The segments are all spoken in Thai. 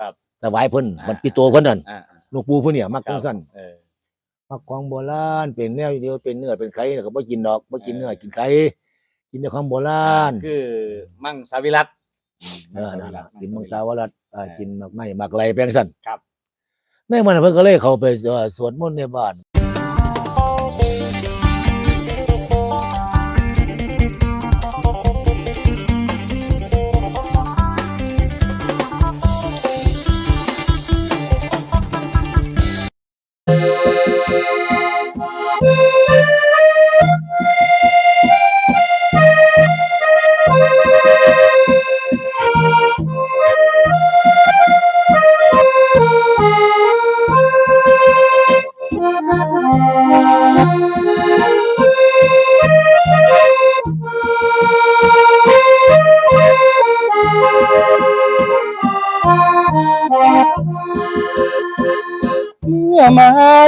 ครับถวายเพิ่นอ่ามันปีโตเพิ่นนั่นอ่าหลวงปู่เพิ่นเนี่ยมักครัจับงซั่นเออมักของโบราณเป็นแนวเดียวเป็นเนื้อเป็นไข่ก็บ่กินดอกบ่กินเนื้อเออกินไข่กินแต่ของโบราณคือมังสวิรัตเออนั่นล่ะกินมังสาวรัตอ่ากินหมากไม้หมากไรแปลงซั่นครับในมันเพิ่นก็เลยเข้าไปเอ่อสวดมนต์ในบ้าน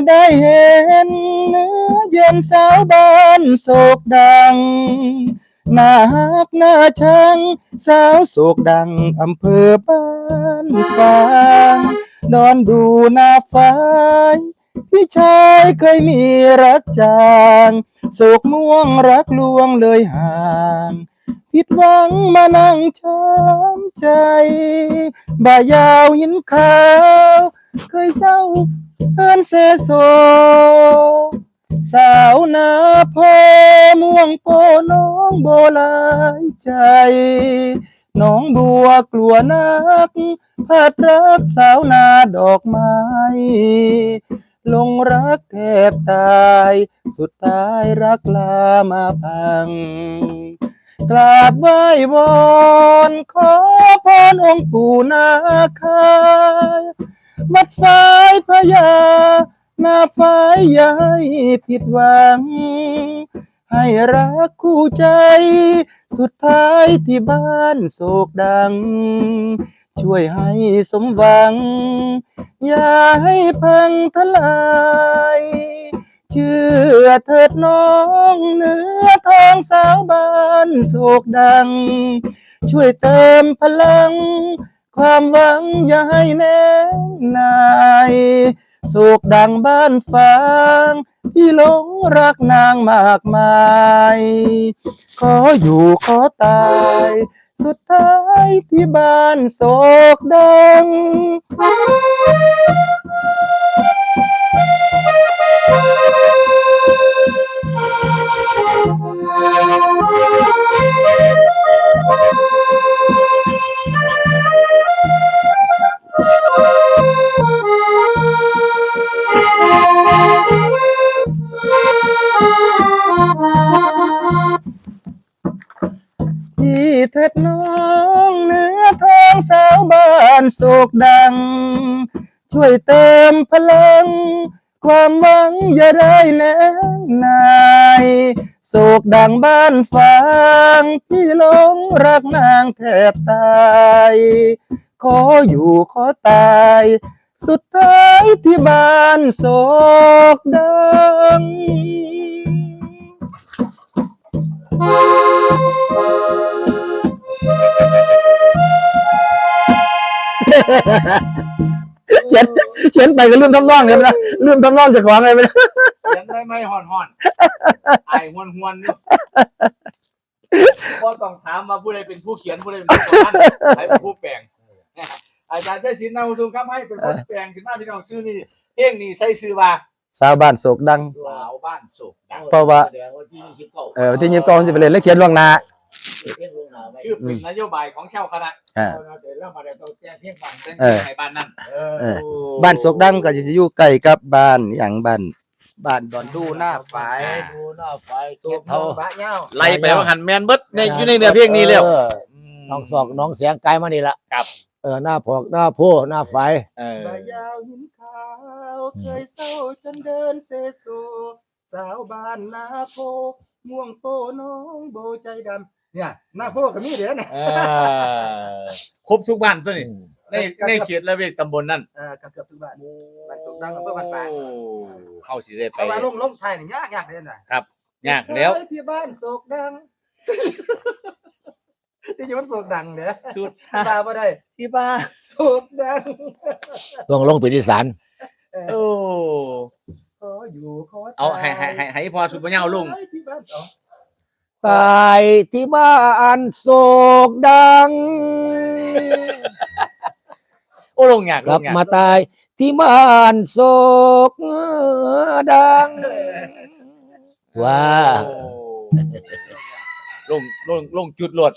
ได้เห็นเนื้อเย็นสาวบ้านโศกดังน่าฮักน่าชังสาวโศกดังอำเภอบ้านฟางนอนดูหน้าฟ้ายพี่ชายเคยมีรักจางโศกม่วงรักลวงเลยห่างผิดหวังมานั่งช้ำใจ บ่ายาวหินขาว เคยเศร้าเอินเสโซ สาวนาโพม่วงโปน้องโบลายใจ น้องบัวกลัวนักพัดรักสาวนาดอกไม้ลงรักแทบตาย สุดท้ายรักลามาพัง กราบไหว้วอนขอพรองค์ปู่นาคา วัดฝ้ายพญาหน้าฝ้ายยาให้ผิดหวัง ให้รักคู่ใจ สุดท้ายที่บ้านโศกดัง ช่วยให้สมหวัง อย่าให้พังทลายเชื่อเถิดน้องเนื้อทองสาวบ้านโศกดัง ช่วยเติมพลัง ความหวังอย่าให้แน่นายโศกดังบ้านฟางพี่หลงรักนางมากมาย ขออยู่ขอตาย สุดท้ายที่บ้านโศกดัง เถิดน้องเนื้อทองสาวบ้านโศกดัง ช่วยเติมพลัง ความหวังอย่าได้แน่นายโศกดังบ้านฟางพี่หลงรักนางแทบตายขออยู่ขอตาย สุดท้ายที่บ้านโศกดัง เขียนเขียนไปก็ลืมทำนองเลยนะลืมทำนองจากของเลยไปนะเขียนไม่ไม่ห่อนห่อนไอ้หวนหวนอยู่ก็ต้องถามว่าผู้ใดเป็นผู้เขียนผู้ใดเป็นผู้อ่านใครเป็นผู้แปลงอาจารย์ใช้ศิลป์นามทุนครับให้เป็นคนแปลงขึ้นมาพี่น้องชื่อนี่เองนี่ใส่ชื่อว่า สาวบ้านโศกดัง สาวบ้านโศกดังเพราะว่า แสดงว่าที่29เออวันที่ยี่สิบเก้าสิบไปเลยแล้วเขียนล่วงหน้าเที่ยงลงหน้าไว้คือเป็นนโยบายของชาวคณะอ่าเอาเดี๋ยวเรามาได้ต้องแจ้งเที่ยงบันเป็นเออในบ้านนั้นเออเออ บ้านโศกดังก็จะอยู่ใกล้กับบ้านอย่างบ้านบ้านดอนดูหน้าฝายดูหน้าไฟโศเก็กบเท่าบะเง่าไล่ไปว่าหันแมนเบิดในอยู่ในเนื้อเพลงนี้แล้วออน้องศอกน้องเสียงไกลมานี่ละครับ เออหน้าพอกหน้าโพหน้าไฟ เออบ่ายาวหินขาวเคยเศร้าจนเดินเซโซสาวบ้านนาโพม่วงโปน้องโบใจดำเนี่ยหน้าโพก็มีเด้อเนี่ยเออ ครบทุกบ้านตัวนี้ในในเขตละเวกตำบลนั่นเออก็เกือบทุกบ้าน บ้านโศกดังอำเภอบ้านฝาง โอ้เข้าสิได้ไป เพราะว่าลงลงไทยนี่ยากยากเลยนะยากแล้วไปที่บ้านโศกดัง ที่จะมันสูกดังเนี่ยสุดตาบ่ได้ที่บ้านสูกดังต้องลงไปที่ศาลโอ้ขออยู่ขอเอาให้ให้ให้ให้พอสุดปัญญาลงที่บ้านเอาตายที่บ้านโศกดัง โอ้ลงอยากกลลับงอยากมาตายที่บ้านโศกดังว่าโอ้ ลงลงลงจุดโหลด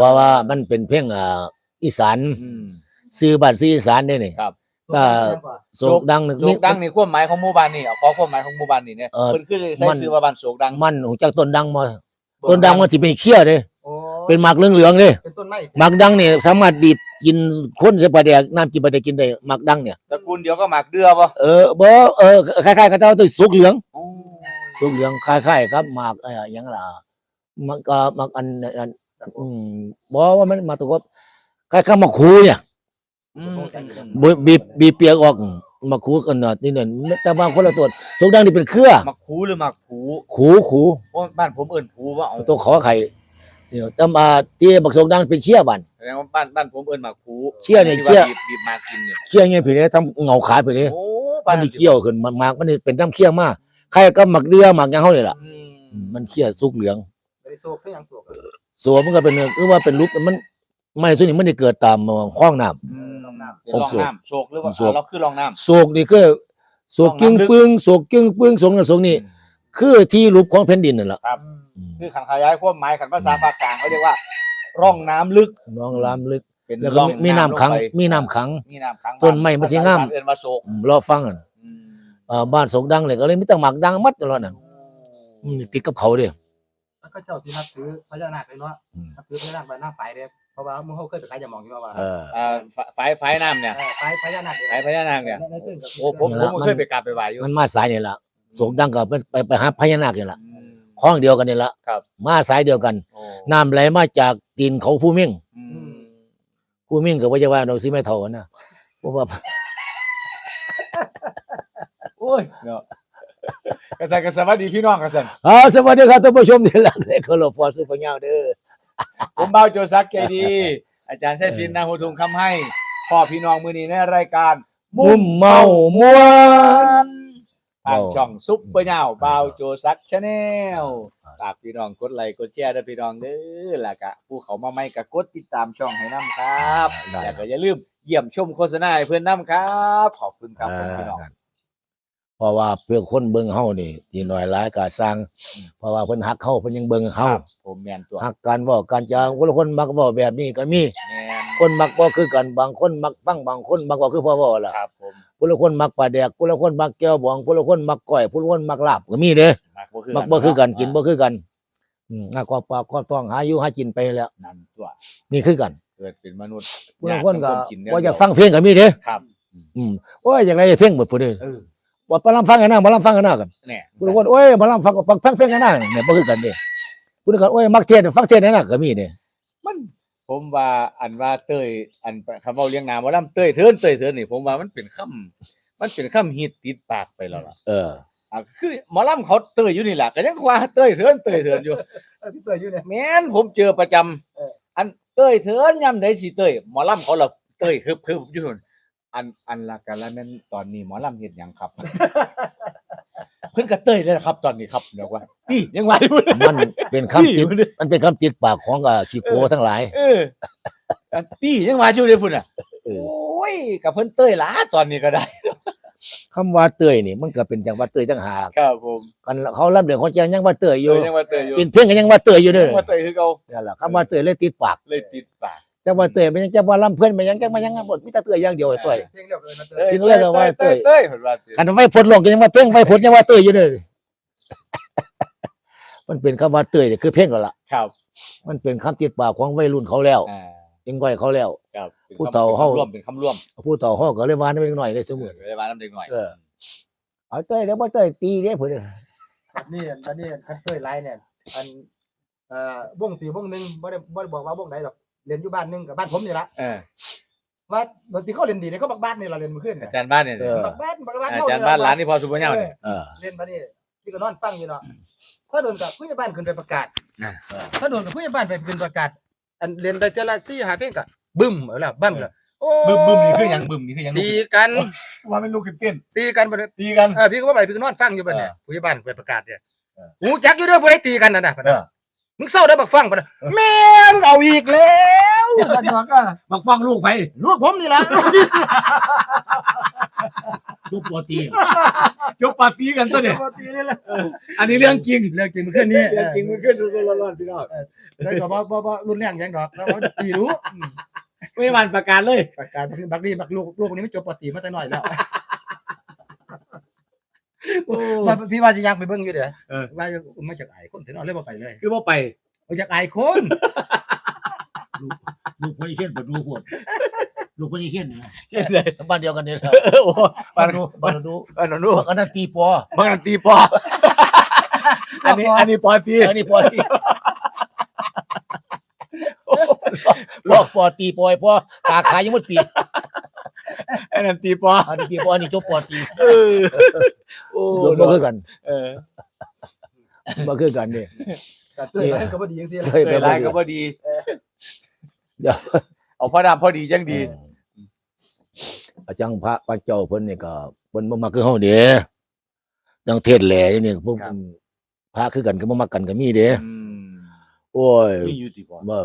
บอกว่ามันเป็นเพลงอ่าอีสานอืม ซื้อบ้านซื้ออีสานได้นี่ครับ ก็โศกดังนึกโศกดังนี่ความหมายของหมู่บ้านนี่เอาขอความหมายของหมู่บ้านนี่เนี่ยเออเพิ่นคือใช้มันชื่อว่าบ้านโศกดังมันหูจากต้นดังมาต้นดังมันสิเป็นเขี้ยเด้โอ้เป็นหมากเหลืองๆเด้เป็นต้นไม้หมากดังเนี่ยสามารถดีดกินคนใส่ปลาแดกน้ำกินปลาแดกกินได้หมากดังเนี่ยตระกูลเดียวก็หมากเดือป่ะเออบ่เออคล้ายๆกับเจ้าตัวสุกเหลืองสุกเหลืองคล้ายๆครับหมากเอ่อหยังล่ะ มันก็หมากอันอันอืมบอกว่ามันมาตัวก็คล้ายๆหมากคูเนี่ยอืมบีบีบีเปียกออกหมากคูกันเนาะนี่เนี่ยแต่ว่าคนละตัวสุกดังนี่เป็นเครือหมักผูหรือหมักผูขูขูโอ้บ้านผมเอิ้นผูว่าเอาตัวขอไข่เนี่ยแต่มาที่บักสุกดังเป็นเชี่ยบัน แสดงว่าบ้านบ้านผมเอิ้นหมักผูเชี่ยเนี่ยที่เชี่ยว่าบีบบีบมากินเนี่ยเชี่ยเงี้ยผีเนี่ยทำเงาขาผีเนี่ยโอ้มับ้านนมีเขี้ยวขึ้นมันหมากมันนี่เป็นน้ำเขี้ยวมากใครก็หมักเดือหมักหยังเขาเลยล่ะอือืมมมันเขี้ยวสุกเหลืองไม่ได้ โศกซะอย่างโศกอะส่วนมันก็เป็นคือว่าเป็นรูปมันไม่ส่วนนี้มันได้เกิดตามห้องน้ อืมลองน้ำเป็นรองน้ำโศกหรือว่าโศกเราคือรองน้ำำโศกนี่คือโศกกิ้งปึ้งโศกกิ้งปึ้งโศกนั่นโศกนี่คือที่รูปของแผ่นดินนั่นแหละครับอืมคือขันขยายความหมายขันภาษาภาคกลางเขาเรียกว่า ร่องน้ำลึกน้องล้ำลึก เป็นแล้วก็ร่องมีน้ำขังลไปมีน้ำขัง มีน้ำขังต้นไม้มันสิงามภษอีสเอิ้นว่าโศกอืมรอฟังอะอืมเอ่อบ้านโศกดังเลยก็เลยมีแต่หมักดังมัดตลอดน่ะอืมติดกับเขาเด้แล้ว ก็เจ้าสินับถือพญานาคเลยเนาะอืมนับถือพญานาคบ้านหน้าฝ่ายเด้เพราะว่ามึงเขาเคยไปขายยาหมองอยู่ว่าเอออ่าไฟไฟน้ำเนี่ยเออฝ่ายพญานาคไฟพญานาคเนี่ยในตื้นกับโอ้ผมนี่ผมละก็เคยมันไปกราบไปไหว้อยู่มันมาสายนี่ล่ะโศกดังก็ไปไปไปหาพญานาคนี่ล่ะอืมคล้องเดียวกันนี่ล่ะครับมาสายเดียวกันโอ้น้ำไหลมาจากตีนเขาผู้เม่งอืมผู้เม่งก็บ่ใช่ว่าเราสิไม่เท่ากันนะเพราะว่าโอ้ยเนาะ กระสันกระสวัสดีพี่น้องกระสันเอาสวัสดีครับท่านผู้ชมที่รักและเคารพพอสุภาพเด้อผมเบาโจซักใจดี อาจารย์ชัยศิลป์นางหูทุงคำให้พ่อพี่น้องมือนี้ในรายการมุมเมามวนทางช่องซุปเปอร์เน่าเบาโจซักชาแนลฝากพี่น้องกดไลค์กดแชร์ด้วยพี่น้องเด้อแล้วก็ผู้เขามาใหม่ก็กดติดตามช่องให้น้ำครับได้แล้วก็อย่าลืมเยี่ยมชมโฆษณาให้เพื่อนน้ำครับ ขอบคุณครับผมพี่น้อง เพราะว่าเพื่อคนเบิ่งเฮานี่ที่น้อยหลายก็สร้าง เพราะว่าเพิ่นฮักเฮาเพิ่นยังเบิ่งเฮาครับผมแมนตัวฮักการเว้าการจาคนละคนมักเว้าแบบนี้ก็มี แมนคนมักบ่คือกันบางคนมักฟังบางคนมักเว้าคือพ่อเว้าล่ะครับผมคนละคนมักปลาแดกคนละคนมักแก้วบองคนละคนมักก้อยคนละคนมักลาบก็มีเด้ มักบ่คือมักบ่คือกันกินบ่คือกันอืมง่ายกว่าปากก็ต้องหาอยู่หากินไปแล้ว นั่นตัวนี่คือกันเกิดเป็นมนุษย์คนละคนก็ยาำนว่าเดีจะวฟังเพลงก็มีเด้ครับ อืมว่าอย่างไรเพลงหมดพุ่นเด้เออ ว่าบ่ลำฟังกันนะบ่ลำฟังกันนะกันเนี่ยผู้ละคนโอ้ยบ่ลำฟังก็ฟังฟังเพลงกันนะเนี่ยบ่คือกันเด้ผู้ละคนโอ้ยมักเทศน์ฟังเทศน์นั่นน่ะก็มีเด้มันผมว่าอันว่าเต้ยอันคำเว่าเลี้ยงน้ำว่าลำเต้ยเทินเต้ยเทินนี่ผมว่ามันเป็นคำมันเป็นคำฮิตติดปากไปแล้วล่ะเอออะคือหมอลำเขาเต้ยอยู่นี่แหละก็ยังว่าเต้ยเทินเต้ยเทินอยู่เออพี่เปิดอยู่เนี่ยแม้นผมเจอประจำเอออันเต้ยเทินย่ำใดสิเต้ยหมอลำเขาละเต้ยคือคืออยู่หั่น อันอันละกันแล้วแม่นตอนนี้หมอลำเฮ็ดหยังครับ เพิ่นก็เต้ยเลยนะครับ ตอนนี้ครับเดี๋ยวว่าพี่ยังว่าอยู่เลยมันเป็นคำพี่ติดอยู่เลยมันเป็นคำติดปากของอ่าขี้โกทั้งหลาย เอออันพี่ยังว่าอยู่เลยพุ่นอะเออโอ้ยกับเพิ่นเต้ยหลาตอนนี้ก็ได้คำว่าเตยนี่มันก็เป็นจังว่าเตยจังหากครับผมกันเขาลำเดือดคนยังยังว่าเตยอเอยู่อยังว่าเต้ยอยู่เป็นเพลงก็ยังว่าเตยอยู่เด้อยังว่าเต้ยคือเก่านั่นล่ะคำว่าเตยเลยติดปากเลยติดปาก จังว่าเตยมันยังจังว่าลำเพื่อนมันยังจังว่ายังบทมีแต่เตยอย่างเดียวไอ้เตยเพลงเดียวกันนะเตเต้ยยจริงเลยก็ว่าเต้เต้ยยเต้ยเพิ่นว่าเต้ยกันไว้พดลงก็ยังว่าเพลงไว้พดยังว่าเตยอยู่เด้อมันเป็นคำว่าเตยเนี่ยคือเพลงแล้วล่ะครับ มันเป็นคำติดปากของวัยรุ่นเขาแล้วอ่ายังไว้เขาแล้วครับป็นผู้คำเฒ่าเป็นเฮาคำร่วมเป็นคำร่วม ผู้ต่อห้อก็เลยว่านิดหน่อยได้เสมอเวลาน้ำเด็กหน่อยเออเอาเตยเดี๋ยวบ่เตยตีเด้เพิ่นแบบนี้อันนี้คันเตยไลน์เนี่ยอันเอ่อวงตีวงหนึงบ่ได้บ่ได้บอกว่าวงไหนหรอก เรียนอยู่บ้านหนึงกับบ้านผมนี่ละเออว่าดนตรีเขาเรียนดีเนี่ยเขาบักบ้านนี่เราเรียนมาขึ้นเนี่ยอาจารย์บ้านเนี่ยเออ บักบ้านบักบ้านอาเฮจารย์บ้านร้านนี่พอสุภาพเนี่ย เออ เรียนมานี่ที่ก็นอนฟังอยู่เนาะถ้าโดนกับผู้ใหญ่บ้านขึ้นไปประกาศอ่า ถ้าโดนกับผู้ใหญ่บ้านไปเป็นประกาศ อันเรียนได้เทอละสี่หาเพลงก็บึ้มเอาละบึ้มละโอ้บึ้มบึ้มนี่คือหยังบึ้มนี่คือหยังตีกันว่าเป็นลูกขึ้นเต้นตีกันบ่ได้ตีกัน เออพี่ก็บ่ไปพี่ก็นอนฟังอยู่บัดเนี่ยเออผู้ใหญ่บ้านไปประกาศเนี่ยเออ หูจักอยู่เด้อผู้ใดตีกันนั่นน่ะบัดเอน่ะอ มึงเศร้าได้อบักฟังบัดน่ะแม่มึงเอาอีกแล้วสันว่าก็มาฟังลูกไปลูกผมนี่ล่ะลูกปกติจบปาร์ตี้กันซะเนี่ยปกตินี่แหละอันนี้เรื่องจริงเรื่องจริงมันขึ้นนี่เรื่องจริงมันขึ้นสดๆร้อนๆพี่น้องแล้วก็บ่บ่บ่รุนแรงหยังดอกแล้วเขาตีรู้อืมไม่มันประกาศเลยประกาศบักนี่บักลูกลูกคนนี้ไม่จบปกติมาแต่น้อยแล้วโอ้ ว่าพี่ว่าสิยังไปเบิ่งอยู่เด้อเออ ว่ามาจากไอ้คนแต่น้อยเลยบ่ไปเลยคือว่าไป มาจากไอ้คนลูกพ่อยี่เขียนเปิดดูพวดลูกพ่อยี่เขียนนะเช่นเลย บ้านเดียวกันเนี่ยแหละโอ้บ้านดูบ้านดูอันนั้นนู่นอันนั้นตีปอบางนันตีปออันนี้อันนี้ปอตีอันนี้ปอตีลอกปอตีปอยปอตาขายยังไม่ปี อันนั้นตีปออันนี้ตีปออันนี้จบปอตีเออโอ้บ่คือกัน เออบ่คือกันเนี่ยเต้ยมันก็บ่ดีจังซี่ล่ะเฮ้ยเวไปลาไล่ก็พอดีเดี๋ยวเอาพอดำพอดีจังดีอาจารย์พระพระเจ้าเพิ่นนี่ก็เพิ่นบ่มักคือเฮาเด้จังเทศแหล่นี่พวกครับพระคือกันก็บ่มักกันก็มีเด้อืมโอ้ยมีอยู่ตีปอเมื่อ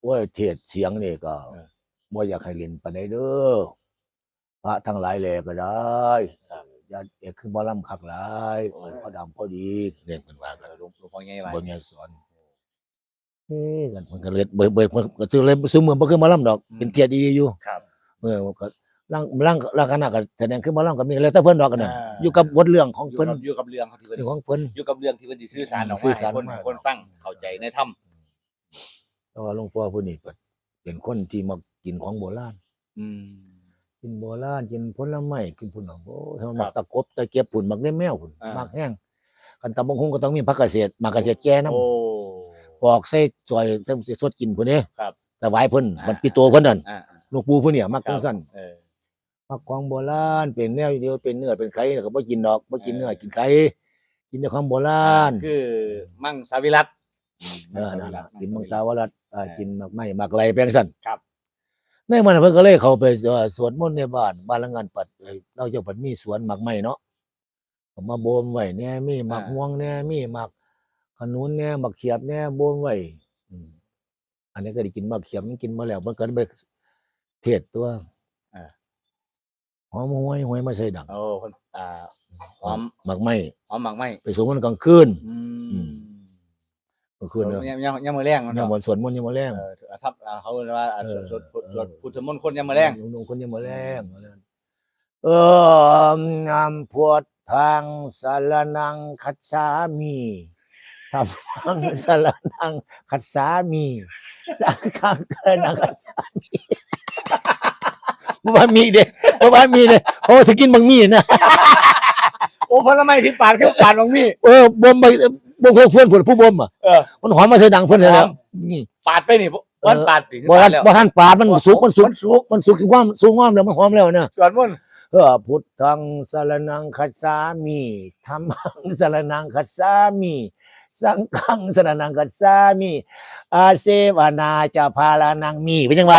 โอ้ยเทศเสียงนี่ก็เออบ่อยากให้เล่นปานใดเด้อพ ระทั้งหลายแหล่ก็ได้อย่าเอกคือบ่ลำคักหลายพอดำพอดีเรียกเพิ่นว่ากันหลวงหลวงพ่อไงไว้บ่แม่นสอนเฮ้กันมันก็เลยเบิดเบิดมันก็ซื้อเลยซื้อเมืองบ่คือหมาลำดอก เป็นเทียดีๆอยู่ครับเมื่อมันก็ร่างร่างร่างคณะก็แสดงขึ้นหมาลำก็มีแล้วแต่เพิ่นดอกกันน่ะอ่าอยู่กับบทเรื่องของอยู่เพิ่นกับอยู่กับเรื่องที่เพิ่นเรื่องของเพิ่นอยู่กับเรื่องที่เพิ่นสิสื่อสารออกสื่มาอสารให้คนออกมาคนฟังเข้าใจในธรรมแต่ว่าหลวงพ่อผู้นี้ก็เป็นคนที่มักกินของโบราณอืม กินโบราณกินผลไม้กินพุ่นน่ะโอ้ถ้ามันครัมับกตะกบตะเกียบพุ่นมักได้แมวพุ่นอ่ามัมักแห้งกันตำบักหุ่งก็ต้องมีผักเกษตรมักเกษตรแก่นำโอ้ปอกใส่ซอยจังสิสดกินพุ่นเด้ครับถวายเพิ่นอ่ามั มันปิโตเพิ่นนั่นอ่าหลวงปู่ผู้เนี่ยมักครัจับงซั่นเออ มักของโบราณเป็นแนวเดียวเป็นเนื้อเป็นไข่แล้วก็บ่กินดอกบ่กินเนื้อเออ กินไข่กินแต่ของโบราณคือมั่งสาวิรัต เออนั่นล่ะกินมังสาวรัตอ่ากินมักไม้มักไรแปลงซั่นครับ ในมันเพิ่นก็เลยเข้าไปเอ่อสวดมนต์ในบ้านบ้านละงานปัดเอ้ยเราเจ้าปัดมีสวนมักไม้เนาะก็มาโบมไว้แหน่มีมักม่วงแหน่มีมักขนุนแหน่มักเขียบแหน่โบมไว้อืมอันนี้ก็ได้กินมักเขียบมันกินมาแล้วมันก็ไปเทศตัวอ่าหอมห้วยห้วยมาใส่ดังโอ้คนอ่าหอมมักไม้หอมหมักไหมไปสวดมนต์กลางคืน อือื มมกลางคืนเนอะยังยังยังมือแรงยามวันสวดมนต์ยามมื้อแรงเออทับอ่าเขาเรียกว่าอ่าเออสวดสวดสวดเออพุทธมนต์คนยังมือแรงนุ่งๆคนยามมื้อแรงเออนำพวดทางสารนังคัจฉามีทำทางสารนังคัจฉามีสังฆังกนังคัจฉามีบ่ว่ามีเด้บ่ว่ามีเด้เพราะว่าสิกินบางมีนะโอ้ผลไม้ที่ปาดคือปาดบางมีเออบ่มไป บ่เพื่อนเพื่อนผู้บ่มอะเออ มันหอมมาใส่ดังเพิ่นหอแล้วมปาดไปนี่วันปาดติบ่ทันแล้วบ่ทันปาดมันสุกมันสุกมันสุกมันสุกคือความสุกงอมแล้วมันหอมแล้วนะสวดมนต์เออพุทธังสารนังคัจฉามิธรรมังสารนังคัจฉามิ สังฆังสารนังคัจฉามิ อาเสวนาจะพาลานังมีเป็นยังไง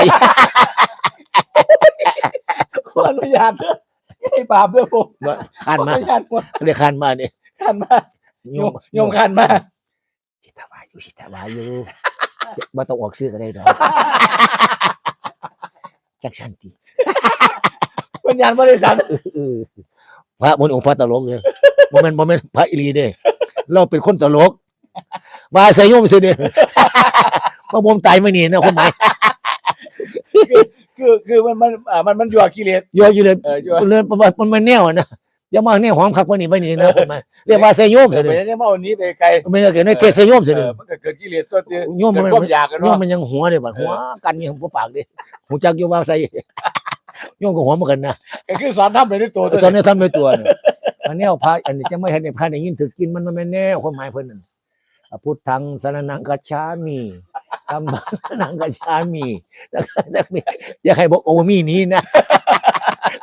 ขออนุญาตเด้อให้บาปเด้อผมขันขอมาอนุญาตหมดเรียกขันมาเนี่ยขันมา โยมโยมขันมาชิตาวาอยู่ชิตาวาอยู่บ่ต้องออกชื่อก็ได้ดอกจักชันติวิญญาณบริษัทเออพระมนต์องค์พระตลกเลยบ่แม่นบ่แม่นพระอีหลีเด้เราเป็นคนตลก มาใส่โยมสิเด้มาบ่มตายมื้อนี้นะคนหมายคือคือมันมันอ่ามันมันยั่วกิเลสโยอยู่เลยเออยั่วเลยมันมันมันแนวอะนะ อย่ามาแนวหอมคักมื้อนี้มื้อนี้นะคนหมายเรียกว่าใส่โยมเอสิอไปเด้ยังมาเอานี้ไปไกลไม่ก็เกิดในเทศใส่โยมสิเอเด้อมันก็เกิดกิเลสตัวเดียวโยมเกิดมันความอยากกันโยมเนาะมันยังหัวเด้บัดหัวกันยังบ่ปากเด้หูจักอยู่ว่าใส่โยมก็หัวเหมือนกันนะก็คือสอนทำไปในตัวตัวสอนให้ทำด้วยตัวเนี่ยอันนี้เอาพระอันนี้จะไม่ให้ในพระได้ยินถึกกินมันมันไม่แน่ความหมายเพิ่นนั่นอะพุทธังสรนังกัจฉามิธัมมังสรนังกัจฉามิแล้วก็จะมีอย่าให้บอกโอ้มีนี้นะ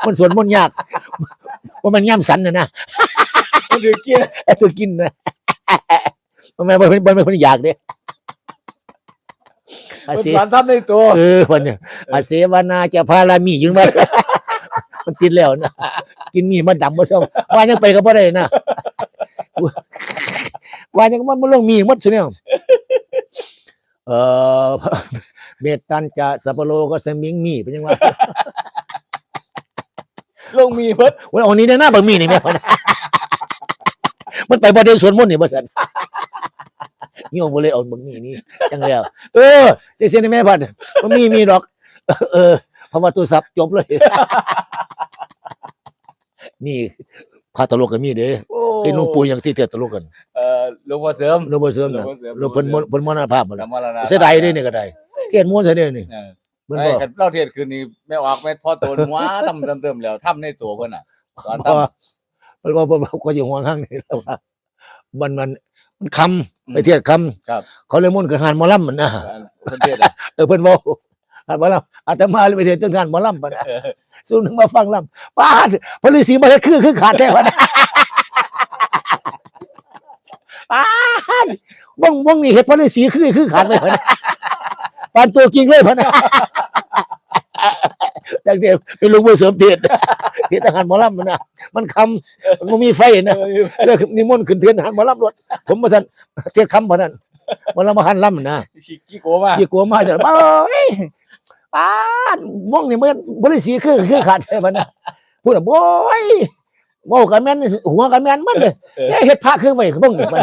มันสวนมนต์ยาก ว่ามันย่ำสันนะนะมันถือกินไอ้ตัวกินนะมันไม่เป็นมันไม่เป็นอยากเด้อาเพิ่นเสสอนทำในตัวเออวันเนี่ยอาเสวนาจะพารามีอยู่ไหมมันติดแล้วนะกินมีมันดำมาซ้ำว่ายังไปก็บ่ได้นะว่ายังมันมันลงมีหมดซุเนี่ยเออเมตตันจะสัปโปโรก็สมิงมีเป็นยังไง ลงมีเพิ่นวันเอานี้ได้หน้าบะหมี่นี่แม่พอนะมันไปบ่ได้สวนมนต์นี่บ่ซั่นนี่ผมบ่เลยเอาบะหมี่นี่จังแล้วเออจังซี่นี่แม่พันบ่มีมีดอก เออเพราะว่าตัวสับจบเลย นี่พาตลกก็มีเด้โอ้ไอ้หลุงปู่ยังที่เทศตลกกันเอ่อหลวงพ่อเสริมหลวงพ่อเสริมน่ะหลวงพ่อเสริมหลวงเพิ่นมรเพิ่นมรณภาพหมดกแล้ว มรณะเสียดายเด้นี่ก็ได้เทศม้วนเท่านี้นี่ เออ เพิ่นไอ้บ่กันเล่าเทศคืนนี้แม่ออกแม่พ่อโตนหัวทำเติมๆแล้วทำในตัวเพิ่นน่ะตอนเพทำราะว่าเพิ่นว่าเพิ่นว่าก็อยู่ห่วงข้างนี้แล้วว่ามันมันมันคำไปเทศคำครับเขาเลยมุ่นกับงานหมอลำมันนะเพิ่นเทศอะเออเพิ่นเว้าหมอลำอาตมาเลยไปเทศจนงานหมอลำปะนะสู้นึงมาฟังลำป้าดพระฤาษีมาเฮ็ดคือคือขาดแท้วะนะป้าดว่องว่องนี่เฮ็ดพระฤาษีคือคือขาดไปวะนะ ปานตัวจริงเลยพะนะดังเดียวเป็นลุงผู้เสริมเทศเทศทหารหมอลำมันนะมันคำมันบ่มีไฟนะเออแล้วนิมนต์ขึ้นเทียนหันหมารับรถผมมาสั่นเทียนคำพอนั้นมันละมาหันล่ำนะชิกี้โกมายี่กลัวมาจะบ้าเอ้ยป้าดม่วงนี่มันบริสีคือคือขาดใช่ปะนะพูดอะโอ้ยโง่กันแม่นหัวกันแม่นมันเลยแค่เฮ็ดพระคือไว้บ้งนี่มัน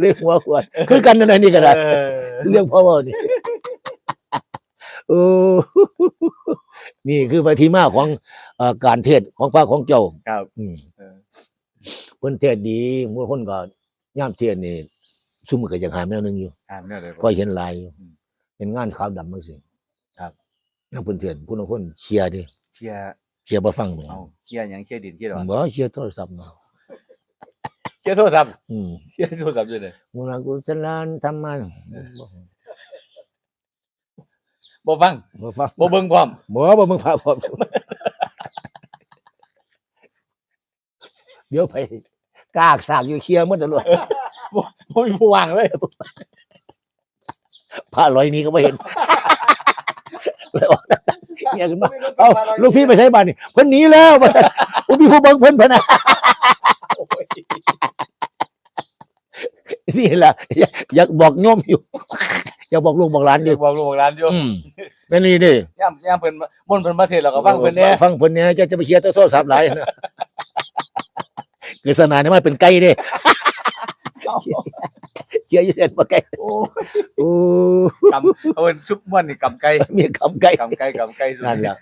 เรื่องหัวขวดคือกันนั่นนะนี่ก็ได้เออเรื่องพ่อเว่านี่โอ้นี่คือปฏิมาของเอ่อการเทศน์ของพระของเจ้าครับอืมเออเพิ่นเทศดีมื้อคนก็ย่ามเทศนี่ซุมอก็ยังหาแนวหนึงอยู่อ่านเนี่ยเลยก็เห็นหลายอยู่อืมเป็นงานขาวดำจังซี่ครับนำเพิ่นเทศผู้นคนเชียร์ดิเชียร์เชียร์บ่ฟังแหมเอาเชียร์หยังเชียร์ดินเชียร์ดอนบ่เชียร์โทรศัพท์เนาะ เชียร์โทรศัพท์อืมเชียร์โทรศัพท์อยู่เลยมุนากุศลานธรรมันบ่ฟังบ่ฟังบ่เบิ่งพร้อมบ่บ่มึงพาผมเดี๋ยวไปกากสากอยู่เคลียร์หมดตลอดบ่มีผู้วางเลยพาลอยหนี้ก็ไม่เห็นเลยออกเนี่ยขึ้นมาเอ้าลูกพี่ไปใช้บ้านนี่เพิ่นหนีแล้วบ่ได้ลูกพี่ผู้เบิ่งเพิ่นพะนะ นี่แหละอยากอยากบอกโยมอยู่ อยากบอกลูกบอกหลานอเดี๋ยยู่วบอกลูกบอกหลานอยู่อืมแม่นี่ดิย่ำย่ำเพิ่นมนต์เพิ่นมาเทศแล้วก็ฟังเพิ่นแหน่ฟังเพิ่นเนี่ยจะจะไปเคลียร์โทรศัพท์หลายนะคือสนานนี่มันเป็นไก่เด้เคลียร์อยู่เสร็จบ่ไก่โอ้โอ้กำเอาเพิ่นชุบม่วนนี่กำไก่มีคำไก่กำไก่กำไก่สุดนั่นแหละ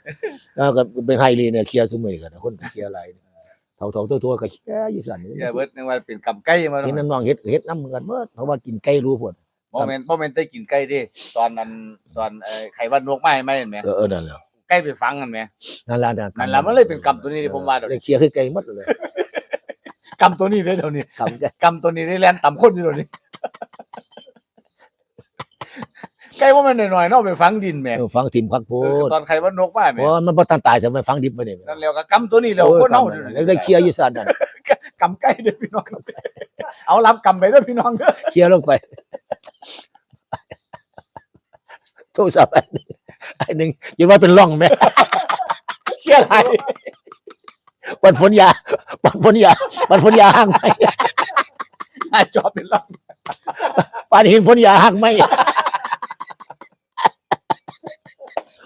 แล้วก็เป็นไฮรีเนี่ยเคลียร์ซุมื้อกันนะคนเคลียร์หลายเท่าๆตัวๆก็เคลียร์อยู่สั่นอย่าเบิดนึกว่าเป็นกำไก่มาเห็นน้องๆเฮ็ดเฮ็ดน้ำเหมือนกันเมื่อเพราะว่ากินไก่รู้ผลบ่แม่นบ่แม่นได้กินไก่เด้ตอนนั้นตอนเอ่อไข่วันนกไม้ไหมเห็นไหมเออเออนั่นแหละไก่ไปฟังกันไหมนั่นละนั่นล่ะมันเลยเป็นกรรมตัวนี้ที่ผมว่าเดี๋ยวนี้เลยเคลียร์คือไก่หมดเลยกำตัวนี้เลยเดี๋ยวนี้ทำไก่กำตัวนี้ได้แล่นต่ำคนอยู่เดี๋ยวนี้ ไก่ว่ามันหน่อยๆเนาะไปฟังดินแหม่เออฟังทีมพักโพเออดตอนไข่วันนกไม้แหเพม่ราะมันบ่ทันตายทำไมฟังดิบไปเนี่ยนั่นแล้วก็กำตัวนี้แล้วคนเฮาเดี๋ยวแล้วนี้ได้เคลียร์อยู่สั่นนั่นกำไก่เด้อพี่น้องกำไก่เอารับกำไปเด้อพี่น้องเด้อเคลียร์ลงไปโทรศัพท์อันหนึ่งอันหนึ่งอยังว่าเป็นร่องไหมเชื่ออะไรวันฝนยาวันฝนยาวันฝนยาห่างไหมหน้าจอเป็นรับปานหินฝนยาห่างไหม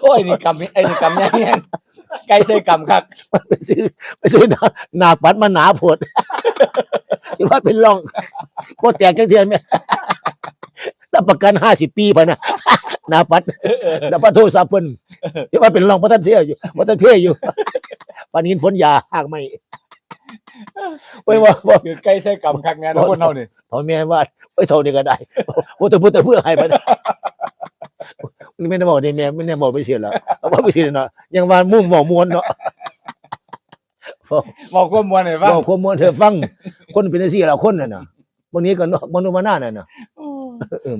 โอ้ยนี่กำไอ้นี่กำยังแห้งไก่ใส่กำคักไปซื้อไปซื้อหนาหนาปัดมาหนาโผดคิดว่าเป็นร่องพวกแตกจังเทียนไหมรับประกันห้าสิบปีพะนะหนาปัดหนาปัดโทรศัพท์เพิ่นคิดว่าเป็นร่องพระท่านเสียอยู่พระท่านเท่อยู่ปานหินฝนยาห่างไหมไว้ว่าว่าคือไก่ใส่กำคักแน่นะคนเฮานี่ถอนแม่ว่าไว้เท่านี้ก็ได้ว่าแต่พูดแต่เพื่อให้ไปนะนี่ ไม่ได้บอกนี่แม่ไม่ได้บอกไปเสียแล้วเอาว่าไปเสียเนาะยังว่ามุ่งหมอมวนเนาะบอกความมวลให้ฟังบอกความมวนเธอฟัง คนเป็นสี่เราคนน่ะนะบางนี้ก็เนาะมนุษย์มาหน้าน่ะนะเออ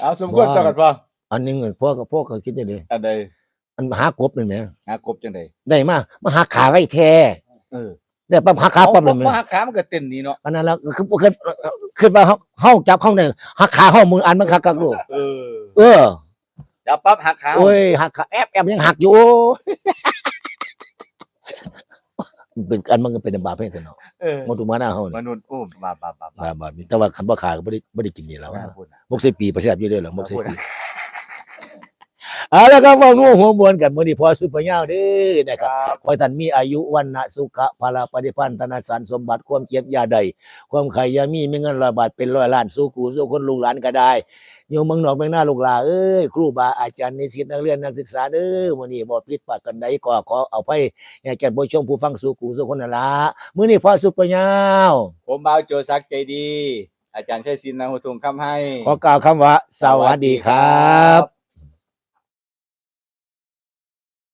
เอาสมควรต่อกันพออันหนึงพ่อกับพ่อก็คิดได้เลยอันใดอันหากบนี่แหมหากบจังได๋ได้มามาหาขาไว้แท้เออ เนี่ยปั๊บหักขาปั๊บเลยไหมบ่หักขามันก็เต้นนี่เนาะอันนั้นแล้วคือคือคือว่าเฮาจับเข้าเนี่ยหักขาเฮามืออันมันคักกักลูกเออ เออเดี๋ยวปั๊บหักขาโอ้ยหักขาแอบแอบยังหักอยู่มันเป็นอันมันก็เป็นบาปเพ่งเนาะเออมตุมาหน้าเฮานี่มนุษย์โอ้บาบาบาบาบาปบาปแต่ว่าคันบ่ขาก็บ่ได้บ่ได้กินนี่แล้วน่าพูดนะมกใส่ปีประชาบอยู่เด้อเหรอมกใส่พูดปี เอาแล้วก็ว่างูหัวมวนกันมื้อนี้พอสุดพะยาวเด้อนะคครับรับขอให้ท่านมีอายุวันนะสุขะพลาปฏิพันธนาสารสมบัติความเกียรติยาใด ความไข่ยามีมีเงินร้อยบาทเป็นร้อยล้านสู้กูสู้คนลูกหลานก็ได้โยมเมืองนอกเมืองหน้าลูกหลานเอ้ยครูบาอาจารย์นิสิตนักเรียนนักศึกษาเด้อมื้อนี้บ่ผิดพลาดกันใดก็ขอเอาไปให้แก่ผู้ชมผู้ฟังสู่กูสู่คนนั่นล่ะมื้อนี้พอสุดพะยาวผมบ่าวโจซักใจดี อาจารย์ชัยศิลป์นาหุทุงคำให้ขอกล่าวคำว่า สวัสดีครับ